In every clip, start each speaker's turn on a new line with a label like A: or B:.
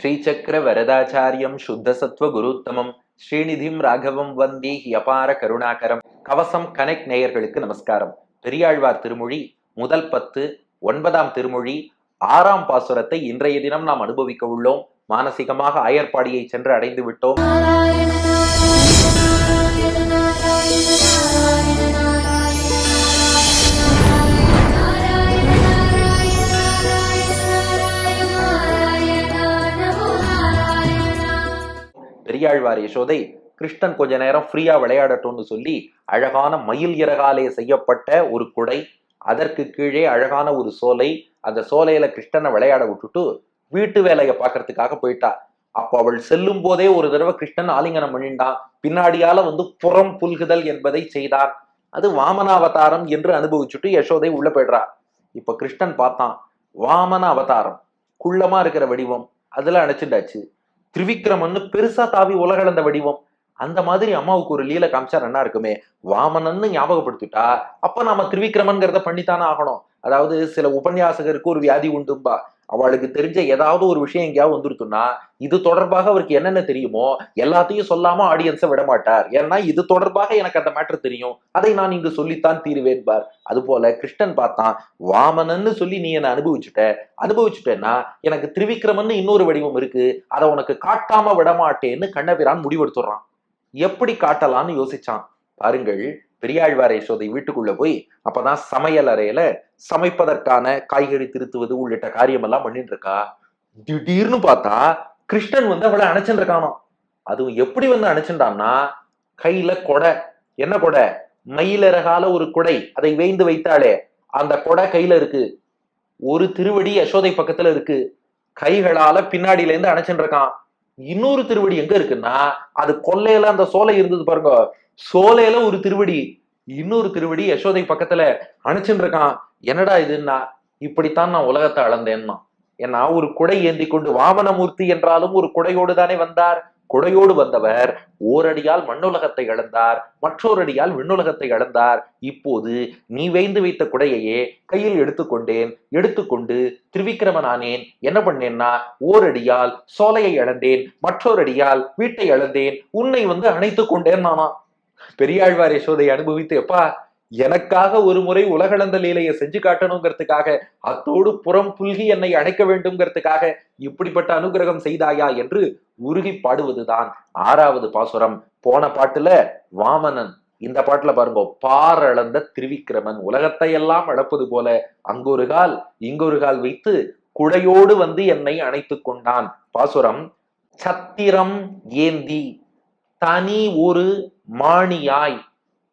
A: ஸ்ரீசக்கர வரதாச்சாரியம் சுத்தசத்வ குருத்தமம். ஸ்ரீநிதிம் ராகவம் வந்தி அபார கருணாகரம். கவசம் கனெக்ட் நேயர்களுக்கு நமஸ்காரம். பெரியாழ்வார் திருமொழி முதல் பத்து ஒன்பதாம் திருமொழி ஆறாம் பாசுரத்தை இன்றைய தினம் நாம் அனுபவிக்க உள்ளோம். மானசீகமாக ஆயர்பாடியை சென்று அடைந்து விட்டோம். பெரியாழ்வார் யசோதை கிருஷ்ணன் கொஞ்ச நேரம் ஃப்ரீயா விளையாடட்டும்னு சொல்லி அழகான மயில் இறகாலே செய்யப்பட்ட ஒரு குடை அதற்கு கீழே அழகான ஒரு சோலை அந்த சோலையில கிருஷ்ணனை விளையாட விட்டுட்டு வீட்டு வேலையை பார்க்கறதுக்காக போயிட்டா. அப்ப அவள் செல்லும் போதே ஒரு தடவை கிருஷ்ணன் ஆலிங்கனம் பண்ணிண்டான் பின்னாடியால வந்து புறம் புல்குதல் என்பதை செய்தார். அது வாமன அவதாரம் என்று அனுபவிச்சுட்டு யசோதை உள்ள போயிடுறா. இப்ப கிருஷ்ணன் பார்த்தான். வாமன அவதாரம் குள்ளமா இருக்கிற வடிவம் அதுல அணைச்சிட்டாச்சு. திரிவிக்ரமன்னு பெருசா தாவி உலகளந்த வடிவம். அந்த மாதிரி அம்மாவுக்கு ஒரு லீல காமிச்சா நல்லா இருக்குமே வாமனன்னு ஞாபகப்படுத்திட்டா அப்ப நாம திரிவிக்ரமன்கிறத பண்ணித்தானே ஆகணும். அதாவது சில உபன்யாசகருக்கு ஒரு வியாதி உண்டும்பா. அவளுக்கு தெரிஞ்ச ஏதாவது ஒரு விஷயம் எங்கேயாவது வந்துருத்துன்னா இது தொடர்பாக அவருக்கு என்னென்ன தெரியுமோ எல்லாத்தையும் சொல்லாம ஆடியன்ஸை விட மாட்டார் ஏன்னா இது தொடர்பாக எனக்கு அந்த மேட்ரு தெரியும். அதை நான் இங்கு சொல்லித்தான் தீருவேன்பார் அது போல கிருஷ்ணன் பார்த்தான் வாமனன்னு சொல்லி நீ என்னை அனுபவிச்சுட்ட. அனுபவிச்சுட்டேன்னா எனக்கு திரிவிக்ரமன்னு இன்னொரு வடிவம் இருக்கு. அதை உனக்கு காட்டாம விடமாட்டேன்னு கண்ணபிரான் முடிவெடுத்துடுறான். எப்படி காட்டலாம்னு யோசிச்சான். பாருங்கள் பெரியாழ்வார் யசோதை வீட்டுக்குள்ள போய் அப்பதான் சமையல் அறையில சமைப்பதற்கான காய்கறி திருத்துவது உள்ளிட்ட காரியமெல்லாம் பண்ணிட்டு இருக்கா திடீர்னு பார்த்தா கிருஷ்ணன் வந்து அவளை அணைச்சிருக்கானோ அதுவும் எப்படி வந்து அணைச்சிருந்தான்னா கையில கொடை. என்ன கொடை? மயிலரகால ஒரு குடை. அதை வேய்ந்து வைத்தாலே அந்த கொடை கையில இருக்கு. ஒரு திருவடி யசோதை பக்கத்துல இருக்கு. கைகளால பின்னாடியில இருந்து அணைச்சிருக்கான். இருக்கான் இன்னொரு திருவடி எங்க இருக்குன்னா அது கொல்லையில அந்த சோலை இருந்தது பாருங்க. சோலையில ஒரு திருவடி இன்னொரு திருவடி யசோதை பக்கத்துல அணைச்சுட்டு இருக்கான் என்னடா இதுன்னா? இப்படித்தான் நான் உலகத்தை அளந்தேன்னா. ஏன்னா ஒரு குடை ஏந்தி கொண்டு வாமனமூர்த்தி என்றாலும் ஒரு குடையோடு தானே வந்தார். குடையோடு வந்தவர் ஓரடியால் மண்ணுலகத்தை இழந்தார் மற்றொரு அடியால் விண்ணுலகத்தை இழந்தார் இப்போது நீ வைந்து வைத்த குடையையே கையில் எடுத்துக்கொண்டேன் எடுத்துக்கொண்டு திரிவிக்ரமனானேன் என்ன பண்ணேன்னா ஓரடியால் சோலையை இழந்தேன் மற்றொரு அடியால் வீட்டை இழந்தேன் உன்னை வந்து அணைத்துக் கொண்டேன் நானா பெரியாழ்வார் யசோதை அனுபவித்து எப்பா எனக்காக ஒரு முறை உலகளந்த லீலையை செஞ்சு காட்டணுங்கிறதுக்காக அத்தோடு புறம் புல்கி என்னை அணைக்க வேண்டும்ங்கிறதுக்காக இப்படிப்பட்ட அனுகிரகம் செய்தாயா? என்று உருகி பாடுவதுதான் ஆறாவது பாசுரம். போன பாட்டுல வாமனன் இந்த பாட்டுல பாருங்க பாரளந்த திருவிக்கிரமன் உலகத்தை எல்லாம் அளப்பது போல அங்கொரு கால் இங்கொரு கால் வைத்து குடையோடு வந்து என்னை அணைத்துக் கொண்டான். பாசுரம் சத்திரம் ஏந்தி தனி ஒரு மாணியாய்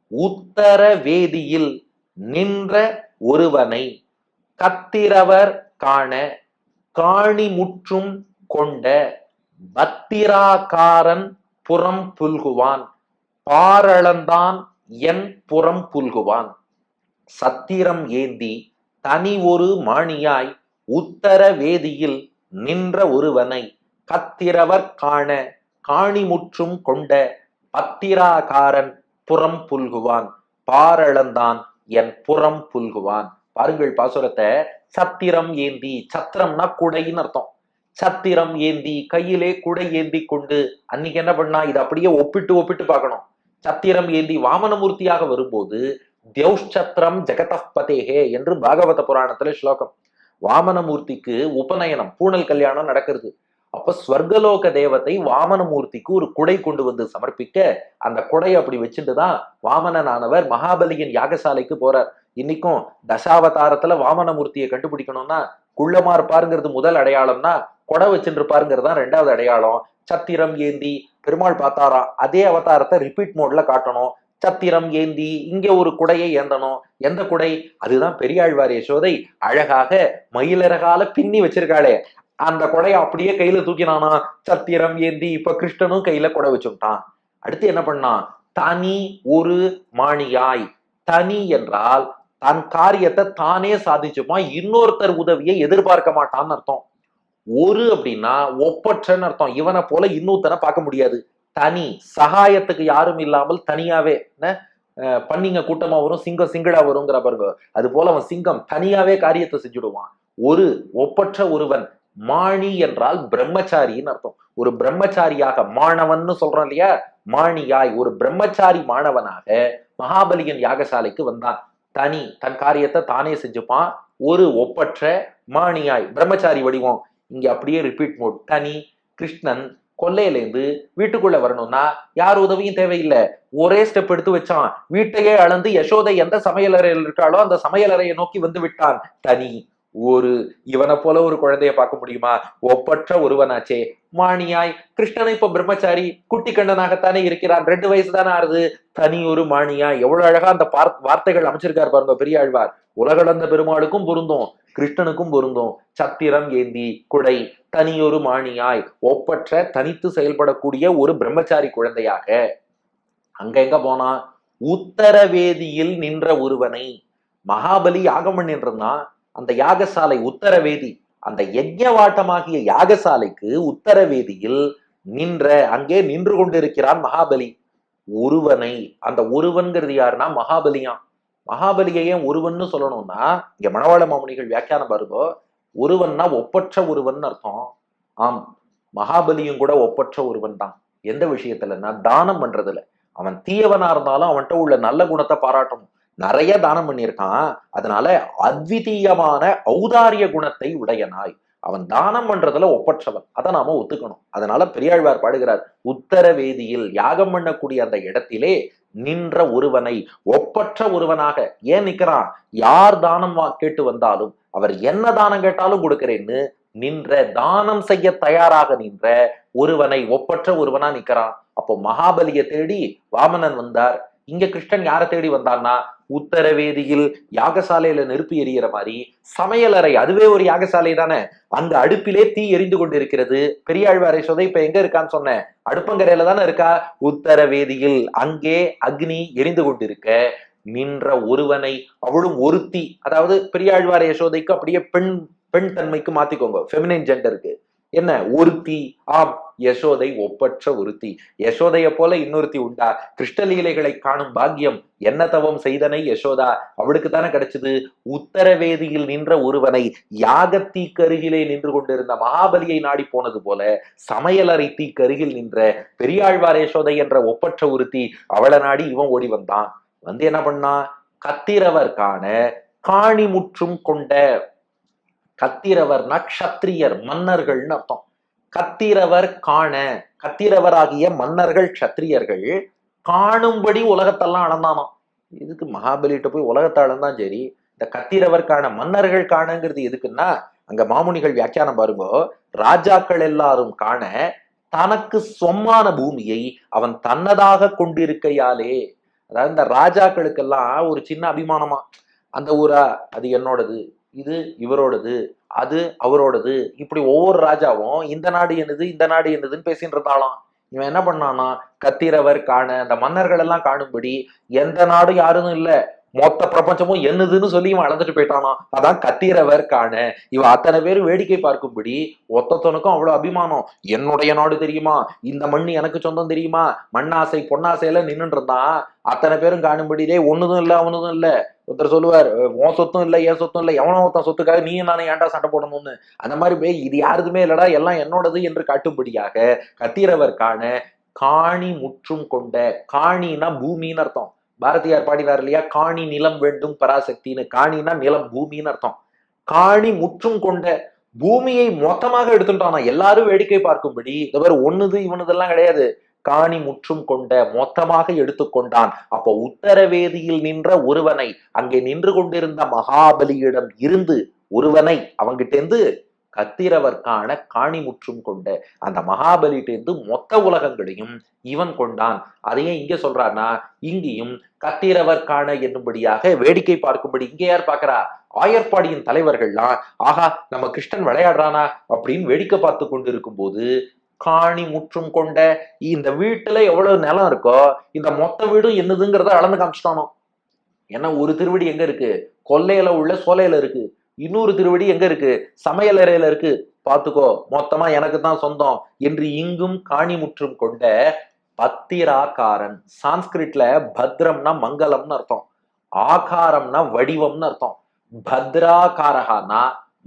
A: உத்தர வேதியில் நின்ற ஒருவனை கத்திரவர் காண காணி முற்றும் கொண்ட பத்திராகாரன் புறம் புல்குவான். பாரளந்தான் என் புறம் புல்குவான். சத்திரம் ஏந்தி தனி ஒரு மாணியாய் உத்தர வேதியில் நின்ற ஒருவனை கத்திரவர் காண காணிமுற்றும் கொண்ட பத்திராகாரன் புறம் புல்குவான். பாரளந்தான் என் புறம் புல்குவான். பாருங்கள் பாசுரத்தை. சத்திரம் ஏந்தி சத்திரம்னா குடைன்னு அர்த்தம். சத்திரம் ஏந்தி கையிலே குடை ஏந்தி கொண்டு அன்னைக்கு என்ன பண்ணா? இதை அப்படியே ஒப்பிட்டு ஒப்பிட்டு பார்க்கணும். சத்திரம் ஏந்தி வாமனமூர்த்தியாக வரும்போது தியௌஷத்திரம் ஜெகதப்பதேகே என்று பாகவத புராணத்துல ஸ்லோகம். வாமனமூர்த்திக்கு உபநயனம் பூணல் கல்யாணம் நடக்கிறது. அப்ப ஸ்வர்கலோக தேவத்தை வாமனமூர்த்திக்கு ஒரு குடை கொண்டு வந்து சமர்ப்பிக்க அந்த குடை அப்படி வச்சுட்டு தான் வாமனனானவர் மகாபலியின் யாகசாலைக்கு போறார். இன்னைக்கும் தசாவதாரத்துல வாமனமூர்த்தியை கண்டுபிடிக்கணும்னா குள்ளமா இருப்பாருங்கிறது முதல் அடையாளம்னா கொடை வச்சுட்டு இருப்பாருங்கிறது தான் ரெண்டாவது அடையாளம். சத்திரம் ஏந்தி பெருமாள் பார்த்தாராம் அதே அவதாரத்தை ரிப்பீட் மோட்ல காட்டணும். சத்திரம் ஏந்தி இங்க ஒரு குடையை ஏந்தணும். எந்த குடை? அதுதான் பெரியாழ்வார் யசோதை அழகாக மயிலரகால பின்னி வச்சிருக்காளே. அந்த கொடையை அப்படியே கையில தூக்கினானா? சத்திரம் ஏந்தி இப்ப கிருஷ்ணனும் கையில கொடை வச்சுட்டான் அடுத்து என்ன பண்ணான் தனி ஒரு மாணியாய். தனி என்றால் தன் காரியத்தை தானே சாதிச்சுப்பான். இன்னொருத்தர் உதவியை எதிர்பார்க்க மாட்டான்னு அர்த்தம். ஒரு அப்படின்னா ஒப்பற்றன்னு அர்த்தம். இவனை போல இன்னொருத்தனை பார்க்க முடியாது. தனி. சகாயத்துக்கு யாரும் இல்லாமல் தனியாவே. என்ன? பண்ணிங்க கூட்டமா வரும் சிங்கம் சிங்களா வருங்கிற பாருங்க. அது போல அவன் சிங்கம் தனியாவே காரியத்தை செஞ்சுடுவான். ஒரு ஒப்பற்ற ஒருவன். மாணி என்றால் பிரம்மச்சாரின்னு அர்த்தம். ஒரு பிரம்மச்சாரியாக மாணவன்னு சொல்றோம் இல்லையா? மாணியாய் ஒரு பிரம்மச்சாரி மாணவனாக மகாபலியின் யாகசாலைக்கு வந்தான். தனி தன் காரியத்தை தானே செஞ்சுப்பான். ஒரு ஒப்பற்ற மாணியாய் பிரம்மச்சாரி வடிவம். இங்க அப்படியே ரிப்பீட் மோட் தனி கிருஷ்ணன் கொல்லையிலேருந்து வீட்டுக்குள்ள வரணும்னா யார் உதவியும் தேவையில்லை. ஒரே ஸ்டெப் எடுத்து வச்சான். வீட்டையே அளந்து யசோதை எந்த சமையலறையில் இருக்காளோ அந்த சமையலறையை நோக்கி வந்து விட்டான். தனி ஒரு இவனை போல ஒரு குழந்தைய பார்க்க முடியுமா? ஒப்பற்ற ஒருவனாச்சே. மாணியாய் கிருஷ்ணன் இப்ப பிரம்மச்சாரி குட்டி கண்டனாகத்தானே இருக்கிறான். ரெண்டு வயசு தானே ஆறுது. தனி ஒரு மாணியா எவ்வளவு அழகா அந்த பார்- வார்த்தைகள் அமைச்சிருக்காரு பாருங்க பெரியாழ்வார் உலகளந்த பெருமாளுக்கும் பொருந்தும் கிருஷ்ணனுக்கும் பொருந்தும். சத்திரம் ஏந்தி குடை தனியொரு மாணியாய். ஒப்பற்ற தனித்து செயல்படக்கூடிய ஒரு பிரம்மச்சாரி குழந்தையாக. அங்க எங்க போனா? உத்தரவேதியில் நின்ற ஒருவனை. மகாபலி யாகம் பண்ணின்றான் அந்த யாகசாலை உத்தரவேதி அந்த யஜ்ஞவாட்டமாகிய யாகசாலைக்கு உத்தரவேதியில் நின்ற அங்கே நின்று கொண்டிருக்கிறான் மகாபலி. ஒருவனை அந்த ஒருவன்கிறது யாருன்னா மகாபலியாம் மகாபலியை ஏன் ஒருவன்னு சொல்லணும்னா இங்க மணவாள மாமுனிகள் வியாக்கியானம் பாருங்கோ ஒருவன்னா ஒப்பற்ற ஒருவன் அர்த்தம். ஆம் மகாபலியும் கூட ஒப்பற்ற ஒருவன் தான். எந்த விஷயத்துலன்னா தானம் பண்றதுல. அவன் தீயவனா இருந்தாலும் அவன்கிட்ட உள்ள நல்ல குணத்தை பாராட்டணும். நிறைய தானம் பண்ணியிருக்கான். அதனால அத்விதீயமான ஔதாரிய குணத்தை உடைய நாய் அவன் தானம் பண்றதுல ஒப்பற்றவன். அதை நாம ஒத்துக்கணும். அதனால பெரியாழ்வார் பாடுகிறார் உத்தரவேதியில் யாகம் பண்ணக்கூடிய அந்த இடத்திலே நின்ற ஒருவனை ஒப்பற்ற ஒருவனாக ஏன் நிக்கிறான் யார் தானம் வா- கேட்டு வந்தாலும் அவர் என்ன தானம் கேட்டாலும் கொடுக்கிறேன்னு நின்ற தானம் செய்ய தயாராக நின்ற ஒருவனை ஒப்பற்ற ஒருவனா நிக்கிறான் அப்போ மகாபலியை தேடி வாமனன் வந்தார். இங்க கிருஷ்ணன் யாரை தேடி வந்தான்னா உத்தரவேதியில் யாகசாலையில நெருப்பு எரியற மாதிரி சமையலறை அதுவே ஒரு யாகசாலை தானே? அந்த அடுப்பிலே தீ எரிந்து கொண்டிருக்கிறது. பெரியாழ்வாரை சொதை இப்ப எங்க இருக்கான்னு சொன்னேன். அடுப்பங்கரையில தானே இருக்கா? உத்தரவேதியில். அங்கே அக்னி எரிந்து கொண்டிருக்க நின்ற ஒருவனை அவளும் ஒருத்தி. அதாவது பெரியாழ்வார் யசோதைக்கு அப்படியே பெண் பெண் தன்மைக்கு மாத்திக்கோங்க. ஃபெமினைன் ஜெண்டருக்கு என்ன? ஒருத்தி ஆம் யசோதை ஒப்பற்ற ஒருத்தி யசோதைய போல இன்னொருத்தி உண்டா? கிருஷ்ணலீலைகளை காணும் பாக்கியம். என்ன தவம் செய்தனை யசோதா? அவளுக்கு தானே கிடைச்சது? உத்தரவேதியில் நின்ற ஒருவனை யாகத்தீ கருகிலே நின்று கொண்டிருந்த மகாபலியை நாடி போனது போல சமையலறை தீ கருகில் நின்ற பெரியாழ்வார் யசோதை என்ற ஒப்பற்ற ஒருத்தி அவளை நாடி இவன் ஓடி வந்தான். வந்து என்ன பண்ணா? கத்திரவர் காண காணி முற்றும் கொண்ட கத்திரவர்னா நக்ஷத்திரியர் மன்னர்கள்னு அர்த்தம். கத்திரவர் காண கத்திரவராகிய மன்னர்கள் க்ஷத்ரியர்கள் காணும்படி உலகத்தெல்லாம் அளந்தானாம். இதுக்கு மகாபலிட்ட போய் உலகத்தை அளந்தான் சரி. இந்த கத்திரவர்கான மன்னர்கள் காணங்கிறது எதுக்குன்னா அங்க மாமுனிகள் வியாக்கியானம் பாருங்கோ. ராஜாக்கள் எல்லாரும் காண தனக்கு சொம்மான பூமியை அவன் தன்னதாக கொண்டிருக்கையாலே. அதாவது இந்த ராஜாக்களுக்கெல்லாம் ஒரு சின்ன அபிமானமா. அந்த ஊரா அது என்னோடது. இது இவரோடது அது அவரோடது. இப்படி ஒவ்வொரு ராஜாவும் இந்த நாடு என்னது இந்த நாடு என்னதுன்னு பேசிட்டு இருந்தாலாம். இவன் என்ன பண்ணானா கத்திரவர் காண அந்த மன்னர்கள் எல்லாம் காணும்படி எந்த நாடும் யாரும் இல்லை. மொத்த பிரபஞ்சமும் என்னதுன்னு சொல்லி இவன் அளந்துட்டு போயிட்டானா? அதான் கத்திரவர் காண. இவன் அத்தனை பேர் வேடிக்கை பார்க்கும்படி ஒத்தத்தனுக்கும் அவ்வளவு அபிமானம். என்னுடைய நாடு தெரியுமா? இந்த மண் எனக்கு சொந்தம் தெரியுமா? மண்ணாசை பொன்னாசையில நின்னுட்டு இருந்தான். அத்தனை பேரும் காணும்படியே ஒண்ணுதும் இல்ல அவனதும் இல்ல. ஒருத்தர் சொல்லுவார் உன் சொத்தும் இல்ல என் சொத்தும் இல்ல எவனோ ஒருத்தன் சொத்துக்காக நீ நானும் ஏன்டா சண்டை போடணும்னு? அந்த மாதிரி போய் இது யாருதுமே இல்லடா எல்லாம் என்னோடது என்று காட்டும்படியாக கத்திரவர் காண காணி முற்றும் கொண்ட காணினா பூமின்னு அர்த்தம். பாரதியார் பாடினார் இல்லையா? காணி நிலம் வேண்டும் பராசக்தின்னு. காணினா நிலம் பூமின்னு அர்த்தம். காணி முற்றும் கொண்ட பூமியை மொத்தமாக எடுத்துட்டானா? எல்லாரும் வேடிக்கை பார்க்கும்படி. இந்த மாதிரி ஒண்ணுது இவனதெல்லாம் கிடையாது. காணி முற்றும் கொண்ட மொத்தமாக எடுத்துக்கொண்டான். அப்போ உத்தரவேதியில் நின்ற ஒருவனை அங்கே நின்று கொண்டிருந்த மகாபலியிடம் இருந்து ஒருவனை அவங்கிட்டேந்து கத்திரவர்க்கான காணி முற்றும் கொண்ட அந்த மகாபலிட்டேந்து மொத்த உலகங்களையும் இவன் கொண்டான். அதையே இங்க சொல்றான்னா இங்கேயும் கத்திரவர் காண என்னும்படியாக வேடிக்கை பார்க்கும்படி இங்க யார் பாக்குறா ஆயர்பாடியின் தலைவர்கள்லாம் ஆஹா நம்ம கிருஷ்ணன் விளையாடுறானா அப்படின்னு வேடிக்கை பார்த்து கொண்டிருக்கும் போது காணி முற்றும் கொண்ட இந்த வீட்டுல எவ்வளவு நிலம் இருக்கோ இந்த மொத்த வீடும் என்னதுங்கிறத அளந்து காமிச்சிட்டானோ. ஏன்னா ஒரு திருவடி எங்க இருக்கு? கொல்லையில உள்ள சோலையில இருக்கு. இன்னொரு திருவடி எங்க இருக்கு? சமையலறையில இருக்கு. பாத்துக்கோ மொத்தமா எனக்கு தான் சொந்தம் என்று இங்கும் காணி முற்றும் கொண்ட பத்திராகாரன் சான்ஸ்கிரிட்ல பத்ரம்னா மங்களம்னு அர்த்தம். ஆகாரம்னா வடிவம்னு அர்த்தம். பத்ராகாரகானா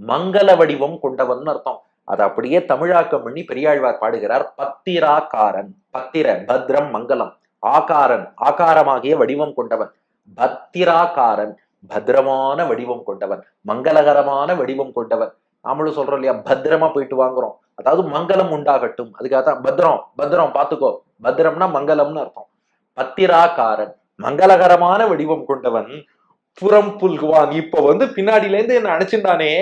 A: மங்கள வடிவம் கொண்டவன் அர்த்தம். அதை அப்படியே தமிழாக்கம் பண்ணி பெரியாழ்வார் பாடுகிறார். பத்திராக்காரன். பத்திர பத்ரம் மங்கலம் ஆகாரன் ஆகாரமாகிய வடிவம் கொண்டவன். பத்திராக்காரன். பத்திரமான வடிவம் கொண்டவன் மங்களகரமான வடிவம் கொண்டவன். நாமளும் சொல்றோம் இல்லையா பத்திரமா போயிட்டு வாங்குறோம். அதாவது மங்களம் உண்டாகட்டும். அதுக்காக தான் பத்திரம் பத்திரம் பார்த்துக்கோ. பத்திரம்னா மங்களம்னு அர்த்தம். பத்திராக்காரன் மங்களகரமான வடிவம் கொண்டவன் புறம் புல்குவான். இப்ப வந்து பின்னாடில இருந்து என்ன அணைச்சிருந்தானே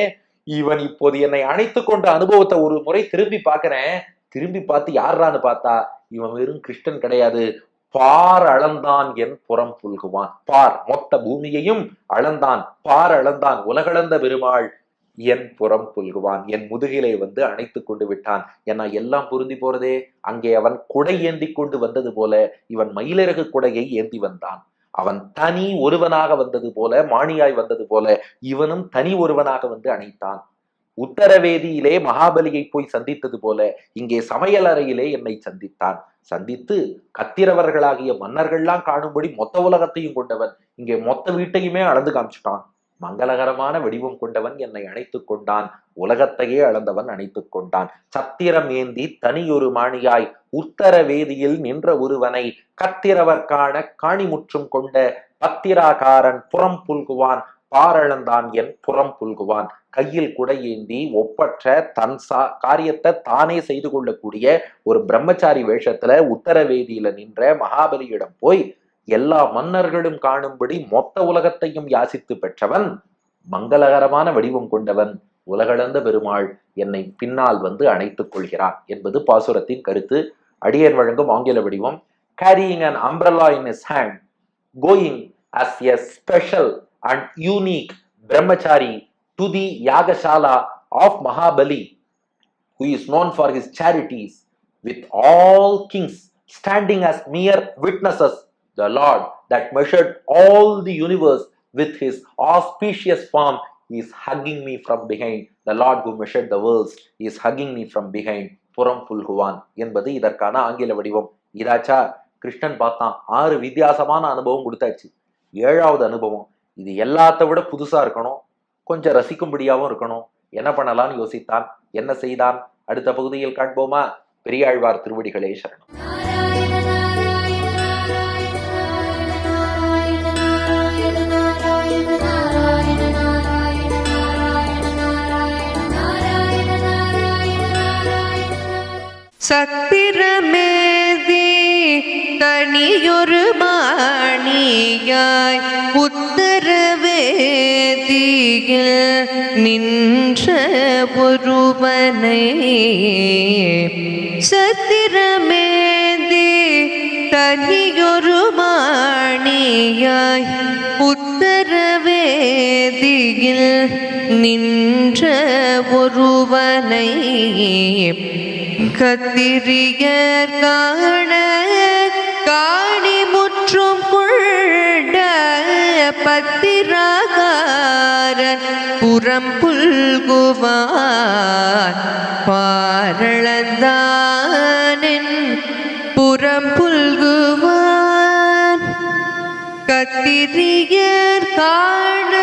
A: இவன் இப்போது என்னை அணைத்து கொண்ட அனுபவத்தை ஒரு முறை திரும்பி பார்க்கிறேன். திரும்பி பார்த்து யாருடான்னு பார்த்தா இவன் வெறும் கிருஷ்ணன் கிடையாது. பார் அளந்தான் என் புறம் புல்குவான். பார் மொத்த பூமியையும் அளந்தான். பார் அளந்தான் உலகளந்த பெருமாள் என் புறம் புல்குவான். என் முதுகிலை வந்து அணைத்து கொண்டு விட்டான். ஏன்னா எல்லாம் பொருந்தி போறதே. அங்கே அவன் குடை ஏந்தி கொண்டு வந்தது போல இவன் மயிலிறகு குடையை ஏந்தி வந்தான். அவன் தனி ஒருவனாக வந்தது போல மாணியாய் வந்தது போல இவனும் தனி ஒருவனாக வந்து அணைத்தான். உத்தரவேதியிலே மகாபலியை போய் சந்தித்தது போல இங்கே சமையலறையிலே என்னை சந்தித்தான். சந்தித்து கத்திரவர்களாகிய மன்னர்கள்லாம் காணும்படி மொத்த உலகத்தையும் கொண்டவன் இங்கே மொத்த வீட்டையுமே அளந்து காமிச்சிட்டான். மங்களகரமான வடிவம் கொண்டவன் என்னை அணைத்துக் கொண்டான். உலகத்தையே அளந்தவன் அணைத்துக் கொண்டான். சத்திரம் ஏந்தி தனியொரு மாணியாய் உத்தர வேதியில் நின்ற ஒருவனை கத்திரவர்கான காணிமுற்றும் கொண்ட பத்திராகாரன் புறம் புல்குவான். பாரளந்தான் என் புறம் புல்குவான். கையில் குடையேந்தி ஒப்பற்ற தன் சா காரியத்தை தானே செய்து கொள்ளக்கூடிய ஒரு பிரம்மச்சாரி வேஷத்துல உத்தரவேதியில நின்ற மகாபலியிடம் போய் எல்லா மன்னர்களும் காணும்படி மொத்த உலகத்தையும் யாசித்து பெற்றவன் மங்களகரமான வடிவம் கொண்டவன் உலகளந்த பெருமாள் என்னை பின்னால் வந்து அணைத்துக் கொள்கிறான் என்பது பாசுரத்தின் கருத்து. அடியன் வழங்கும் ஆங்கில வடிவம். Carrying an umbrella in his hand going as a special and unique brahmachari to the yagashala of mahabali who is known for his charities with all kings standing as mere witnesses the lord that measured all the universe with his auspicious form is hugging me from behind the lord who measured the worlds is hugging me from behind புறம் புல்குவான் என்பது இதற்கான ஆங்கில வடிவம் இதாச்சா கிருஷ்ணன் பார்த்தான் ஆறு வித்தியாசமான அனுபவம் கொடுத்தாச்சு ஏழாவது அனுபவம் இது எல்லாத்த விட புதுசா இருக்கணும். கொஞ்சம் ரசிக்கும்படியாகவும் இருக்கணும். என்ன பண்ணலாம்னு யோசித்தான். என்ன செய்தான்? அடுத்த பகுதியில் காண்போமா? பெரியாழ்வார் திருவடிகளே சரணம்.
B: சத்திரமேதி தனியொரு மாணியாய் வேதியில் நின்ற ஒருவனை சத்திரமேதி தனியொரு மாணியாய் உத்தரவேதியில் நின்ற ஒருவனை கத்திரியர் காண கா புறம் புல்குவார் பாரளந்தானின் புறம் புல்குவார் கத்திரியர் காண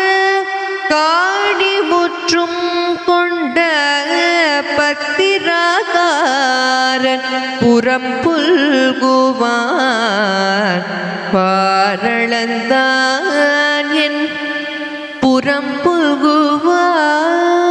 B: காடி முற்றும் கொண்ட பத்திராகாரன் புறம் புல்குவார் பாரளந்தான் என் புறம் புல்குவான்